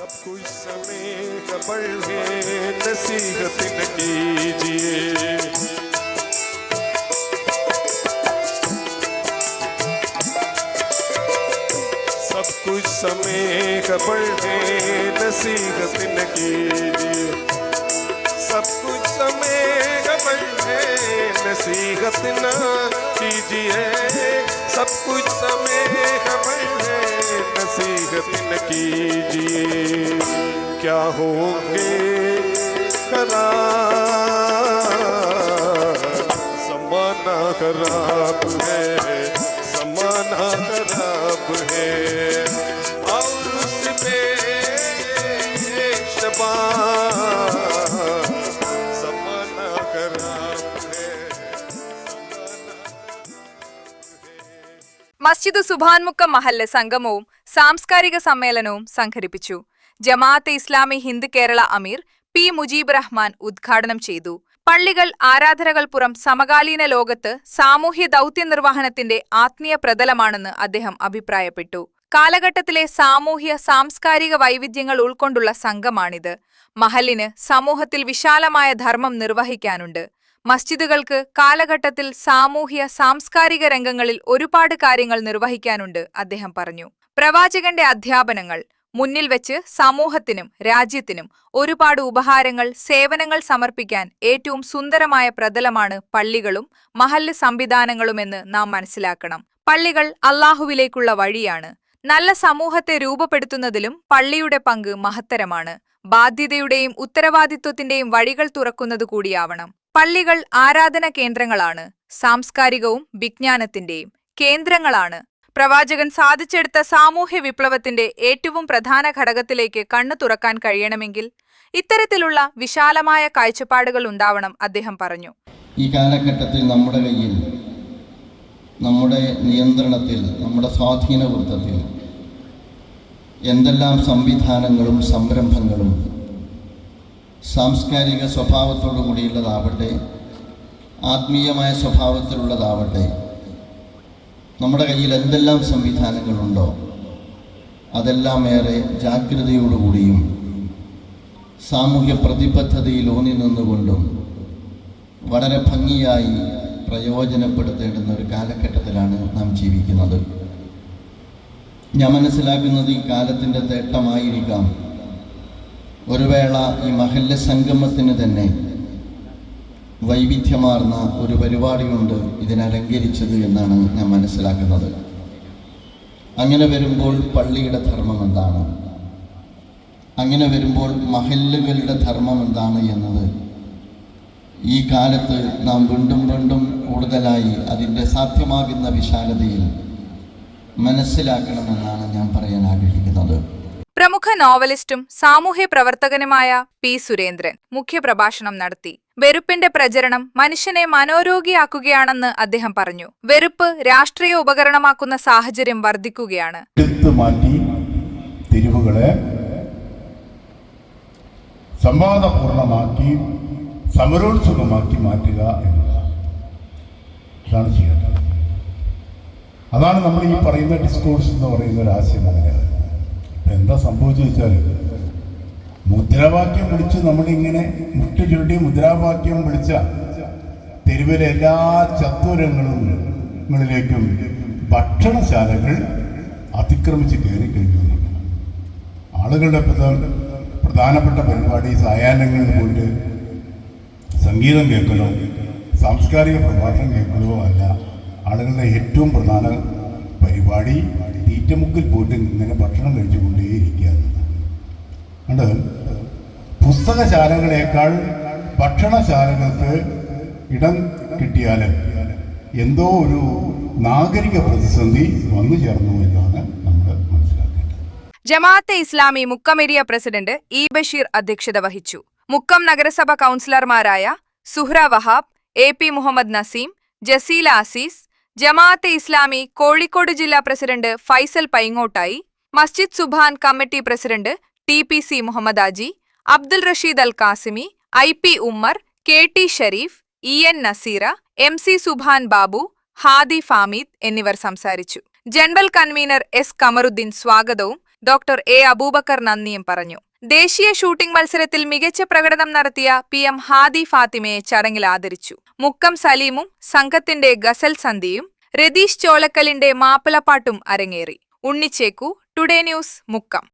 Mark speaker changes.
Speaker 1: सब कुछ समय कबल है नसीहत कीजिए। सब कुछ समय कबल है नसीहत न कीजिए। सब कुछ समय कबल है नसीहत न कीजिए। सब कुछ समय कबल है नसीहत न कीजिए क्या होंगे खराब समाना खराब है समाना खराब है और उसमें शबा समाना खराब है समाना
Speaker 2: മസ്ജിദ് സുഭാൻമുക്ക മഹല്ല് സംഗമവും സാംസ്കാരിക സമ്മേളനവും സംഘടിപ്പിച്ചു. ജമാഅത്തെ ഇസ്ലാമി ഹിന്ദ് കേരള അമീർ പി മുജീബ് റഹ്മാൻ ഉദ്ഘാടനം ചെയ്തു. പള്ളികൾ ആരാധനകൾ പുറം സമകാലീന ലോകത്ത് സാമൂഹ്യ ദൗത്യ നിർവഹണത്തിന്റെ ആത്മീയ പ്രതലമാണെന്ന് അദ്ദേഹം അഭിപ്രായപ്പെട്ടു. കാലഘട്ടത്തിലെ സാമൂഹ്യ സാംസ്കാരിക വൈവിധ്യങ്ങൾ ഉൾക്കൊണ്ടുള്ള സംഘമാണിത്. മഹലിന് സമൂഹത്തിൽ വിശാലമായ ധർമ്മം നിർവഹിക്കാനുണ്ട്. മസ്ജിദുകൾക്ക് കാലഘട്ടത്തിൽ സാമൂഹ്യ സാംസ്കാരിക രംഗങ്ങളിൽ ഒരുപാട് കാര്യങ്ങൾ നിർവഹിക്കാനുണ്ട് അദ്ദേഹം പറഞ്ഞു. പ്രവാചകന്റെ അധ്യാപനങ്ങൾ മുന്നിൽ വെച്ച് സമൂഹത്തിനും രാജ്യത്തിനും ഒരുപാട് ഉപഹാരങ്ങൾ സേവനങ്ങൾ സമർപ്പിക്കാൻ ഏറ്റവും സുന്ദരമായ പ്രതലമാണ് പള്ളികളും മഹല്ല് സംവിധാനങ്ങളുമെന്ന് നാം മനസ്സിലാക്കണം. പള്ളികൾ അള്ളാഹുവിലേക്കുള്ള വഴിയാണ്. നല്ല സമൂഹത്തെ രൂപപ്പെടുത്തുന്നതിലും പള്ളിയുടെ പങ്ക് മഹത്തരമാണ്. ബാധ്യതയുടെയും ഉത്തരവാദിത്വത്തിന്റെയും വഴികൾ തുറക്കുന്നത് കൂടിയാവണം. പള്ളികൾ ആരാധന കേന്ദ്രങ്ങളാണ്. സാംസ്കാരികവും വിജ്ഞാനത്തിന്റെയും കേന്ദ്രങ്ങളാണ്. പ്രവാചകൻ സാധിച്ചെടുത്ത സാമൂഹ്യ വിപ്ലവത്തിന്റെ ഏറ്റവും പ്രധാന ഘടകത്തിലേക്ക് കണ്ണു തുറക്കാൻ കഴിയണമെങ്കിൽ ഇത്തരത്തിലുള്ള വിശാലമായ കാഴ്ചപ്പാടുകൾ ഉണ്ടാവണം അദ്ദേഹം പറഞ്ഞു.
Speaker 3: ഈ കാലഘട്ടത്തിൽ നമ്മുടെ കയ്യിൽ നമ്മുടെ നിയന്ത്രണത്തിൽ നമ്മുടെ സ്വാധീനവൃത്തത്തിൽ എന്തെല്ലാം സംവിധാനങ്ങളും സംരംഭങ്ങളും സാംസ്കാരിക സ്വഭാവത്തോടു കൂടിയുള്ളതാവട്ടെ ആത്മീയമായ സ്വഭാവത്തിലുള്ളതാവട്ടെ നമ്മുടെ കയ്യിൽ എന്തെല്ലാം സംവിധാനങ്ങളുണ്ടോ അതെല്ലാം ഏറെ ജാഗ്രതയോടുകൂടിയും സാമൂഹ്യ പ്രതിബദ്ധതയിൽ ഊന്നി നിന്നുകൊണ്ടും വളരെ ഭംഗിയായി പ്രയോജനപ്പെടുത്തേണ്ടുന്ന ഒരു കാലഘട്ടത്തിലാണ് നാം ജീവിക്കുന്നത്. ഞാൻ മനസ്സിലാക്കുന്നത് ഈ കാലത്തിന്റെ തേട്ടമായിരിക്കാം ഒരു വേള ഈ മഹല്ല സംഗമത്തിന് തന്നെ വൈവിധ്യമാർന്ന ഒരു പരിപാടി കൊണ്ട് ഇതിനലങ്കരിച്ചത് എന്നാണ് ഞാൻ മനസ്സിലാക്കുന്നത്. അങ്ങനെ വരുമ്പോൾ പള്ളിയുടെ ധർമ്മം എന്താണ്? അങ്ങനെ വരുമ്പോൾ മഹല്ലുകളുടെ ധർമ്മം എന്താണ് എന്നത്? ഈ കാലത്ത് നാം വീണ്ടും വീണ്ടും കൂടുതലായി അതിന്റെ സാധ്യമാകുന്ന വിശാലതയിൽ മനസ്സിലാക്കണമെന്നാണ് ഞാൻ പറയാൻ ആഗ്രഹിക്കുന്നത്.
Speaker 2: പ്രമുഖ നോവലിസ്റ്റും സാമൂഹ്യ പ്രവർത്തകനുമായ പി സുരേന്ദ്രൻ മുഖ്യപ്രഭാഷണം നടത്തി. വെറുപ്പിന്റെ പ്രചരണം മനുഷ്യനെ മനോരോഗിയാക്കുകയാണെന്ന് അദ്ദേഹം പറഞ്ഞു. വെറുപ്പ് രാഷ്ട്രീയ ഉപകരണമാക്കുന്ന സാഹചര്യം വർദ്ധിക്കുകയാണ്.
Speaker 4: സംവാദപൂർണമാക്കി സമരോത്സുകമാക്കി മാറ്റുക എന്നതാണ് അതാണ് നമ്മൾ ഈ പറയുന്ന ഡിസ്കോഴ്സ് എന്ന് പറയുന്ന ഒരു ആശയം അങ്ങനെയാണ് എന്താ സംഭവിച്ചു വെച്ചാൽ മുദ്രാവാക്യം വിളിച്ച് നമ്മളിങ്ങനെ മുട്ടു ചുരുട്ടി മുദ്രാവാക്യം വിളിച്ച തെരുവിലെ എല്ലാ ചത്തുരങ്ങളിലേക്കും ഭക്ഷണശാലകൾ അതിക്രമിച്ച് കയറി കഴിഞ്ഞു. ആളുകളുടെ പ്രധാന പ്രധാനപ്പെട്ട പരിപാടി സായാഹ്നങ്ങളിൽ പോയിട്ട് സംഗീതം കേൾക്കലോ സാംസ്കാരിക പ്രഭാഷണം കേൾക്കലോ അല്ല ആളുകളുടെ ഏറ്റവും പ്രധാന പരിപാടി തീറ്റമുക്കിൽ പോയിട്ട് ഇങ്ങനെ ഭക്ഷണം കഴിച്ചുകൊണ്ടേയിരിക്കുക. എന്നതാണ് അതുകൊണ്ട് പുസ്തകശാലകളേക്കാൾ ഭക്ഷണശാലകൾക്ക് ഇടം കിട്ടിയാൽ എന്തോ ഒരു നാഗരിക പ്രതിസന്ധി വന്നു ചേർന്നു എന്നാണ് നമ്മൾ മനസ്സിലാക്കേണ്ടത്.
Speaker 2: ജമാഅത്തെ ഇസ്ലാമി മുക്കമേരിയ പ്രസിഡന്റ് ഇ ബഷീർ അധ്യക്ഷത വഹിച്ചു. മുക്കം നഗരസഭ കൗൺസിലർമാരായ സുഹ്ര വഹാബ് എ പി മുഹമ്മദ് നസീം ജസീല അസീസ് ജമാഅത്തെ ഇസ്ലാമി കോഴിക്കോട് ജില്ലാ president Faisal Paingottayi Masjid Subhan committee president T P C Muhammad Haji Abdul Rasheed Al Qasimi I P Ummer K T Shareef E N Naseera M C Subhan Babu Hadi ഫാമീദ് എന്നിവർ സംസാരിച്ചു. General convener S Kamaruddin സ്വാഗതവും doctor A Abubakar നന്ദിയും പറഞ്ഞു. ദേശീയ shooting മത്സരത്തിൽ മികച്ച പ്രകടനം നടത്തിയ പി എം ഹാദി ഫാത്തിമയെ ചടങ്ങിൽ ആദരിച്ചു. മുക്കം സലീമും സംഘത്തിന്റെ ഗസൽ സന്ധിയും രതീഷ് ചോലക്കലിന്റെ മാപ്പിളപ്പാട്ടും അരങ്ങേറി. Unnichekku today news Mukkam.